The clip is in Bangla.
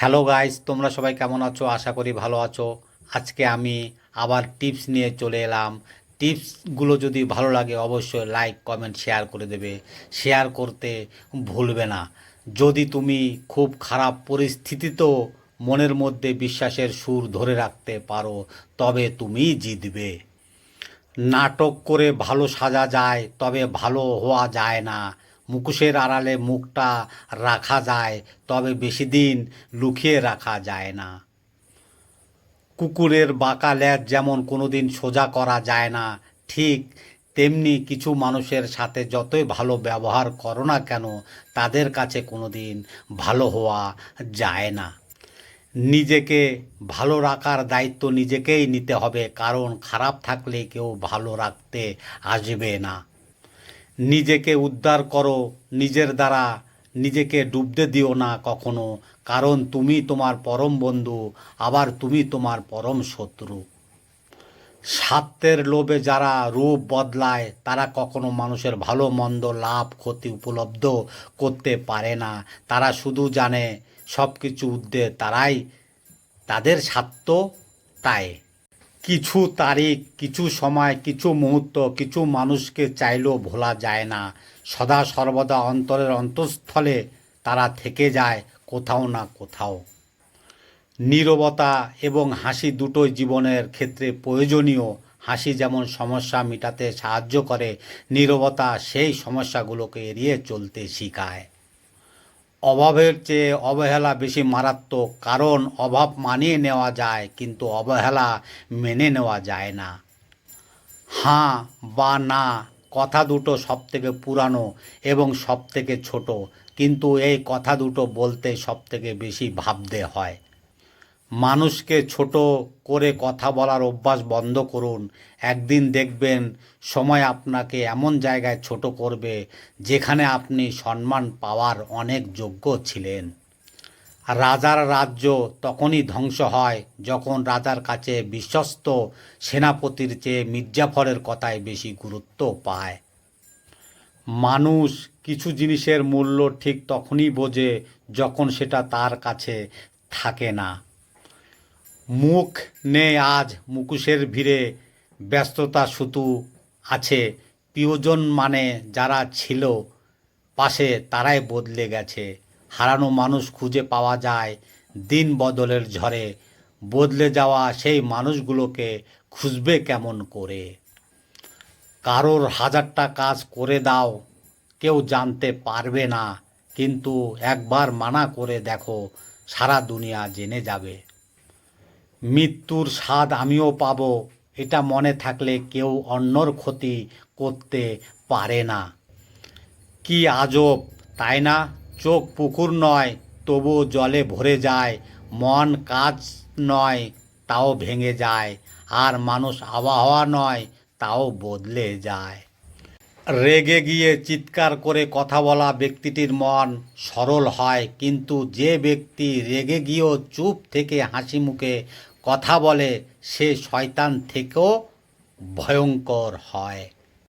হ্যালো গাইস তোমরা সবাই কেমন আছো? আশা করি ভালো আছো। আজকে আমি আবার টিপস নিয়ে চলে এলাম। টিপসগুলো যদি ভালো লাগে অবশ্যই লাইক কমেন্ট শেয়ার করে দেবে। শেয়ার করতে ভুলবে না। যদি তুমি খুব খারাপ পরিস্থিতিতেও মনের মধ্যে বিশ্বাসের সুর ধরে রাখতে পারো, তবে তুমি জিতবে। নাটক করে ভালো সাজা যায়, তবে ভালো হওয়া যায় না। মুখোশের আড়ালে মুখটা রাখা যায়, তবে বেশি দিন লুকিয়ে রাখা যায় না। কুকুরের বাঁকা ল্যাজ যেমন কোনোদিন সোজা করা যায় না, ঠিক তেমনি কিছু মানুষের সাথে যতই ভালো ব্যবহার করো না কেন, তাদের কাছে কোনোদিন ভালো হওয়া যায় না। নিজেকে ভালো রাখার দায়িত্ব নিজেকেই নিতে হবে, কারণ খারাপ থাকলে কেউ ভালো রাখতে আসবে না। নিজেকে উদ্ধার করো নিজের দ্বারা। নিজেকে ডুবতে দিও না কখনো, কারণ তুমি তোমার পরম বন্ধু, আবার তুমি তোমার পরম শত্রু। স্বার্থের লোভে যারা রূপ বদলায়, তারা কখনো মানুষের ভালো, মন্দ, লাভ, ক্ষতি উপলব্ধ করতে পারে না। তারা শুধু জানে সব কিছু উদ্দে তারাই, তাদের স্বার্থ তাই। কিছু তারিখ, কিছু সময়, কিছু মুহূর্ত, কিছু মানুষকে চাইলেও ভোলা যায় না। সদা সর্বদা অন্তরের অন্তঃস্থলে তারা থেকে যায় কোথাও না কোথাও। নীরবতা এবং হাসি দুটোই জীবনের ক্ষেত্রে প্রয়োজনীয়। হাসি যেমন সমস্যা মেটাতে সাহায্য করে, নীরবতা সেই সমস্যাগুলোকে এড়িয়ে চলতে শেখায়। অভাবের চেয়ে অবহেলা বেশি মারাত্মক, কারণ অভাব মানিয়ে নেওয়া যায়, কিন্তু অবহেলা মেনে নেওয়া যায় না। হাঁ বা না, কথা দুটো সব থেকে পুরানো এবং সবথেকে ছোট, কিন্তু এই কথা দুটো বলতে সব থেকে বেশি ভাবতে হয়। মানুষকে ছোট করে কথা বলার অভ্যাস বন্ধ করুন। একদিন দেখবেন সময় আপনাকে এমন জায়গায় ছোট করবে যেখানে আপনি সম্মান পাওয়ার অনেক যোগ্য ছিলেন। রাজার রাজ্য তখনই ধ্বংস হয় যখন রাজার কাছে বিশ্বস্ত সেনাপতির চেয়ে মির্জাফরের কথায় বেশি গুরুত্ব পায়। মানুষ কিছু জিনিসের মূল্য ঠিক তখনই বোঝে যখন সেটা তার কাছে থাকে না। মুখ নেই আজ, মুকুশের ভিড়ে ব্যস্ততা শুধু আছে। প্রিয়জন মানে যারা ছিল পাশে, তারাই বদলে গেছে। হারানো মানুষ খুঁজে পাওয়া যায় দিন বদলের ঝড়ে। বদলে যাওয়া সেই মানুষগুলোকে খুঁজবে কেমন করে? কারোর হাজারটা কাজ করে দাও, কেউ জানতে পারবে না। কিন্তু একবার মানা করে দেখো, সারা দুনিয়া জেনে যাবে। মৃত্যুর স্বাদ আমিও পাব। এটা মনে থাকলে কেউ অন্যর ক্ষতি করতে পারে না। কি আজব, তাই না? চোখ পুকুর নয় তবু জলে ভরে যায়। মন কাজ নয়, তাও ভেঙে যায়। আর মানুষ আবহাওয়া নয়, তাও বদলে যায়। রেগে গিয়ে চিৎকার করে কথা বলা ব্যক্তিটির মন সরল হয়, কিন্তু যে ব্যক্তি রেগে গিয়েও চুপ থেকে হাসি মুখে কথা বলে, সে শয়তান থেকেও ভয়ঙ্কর হয়।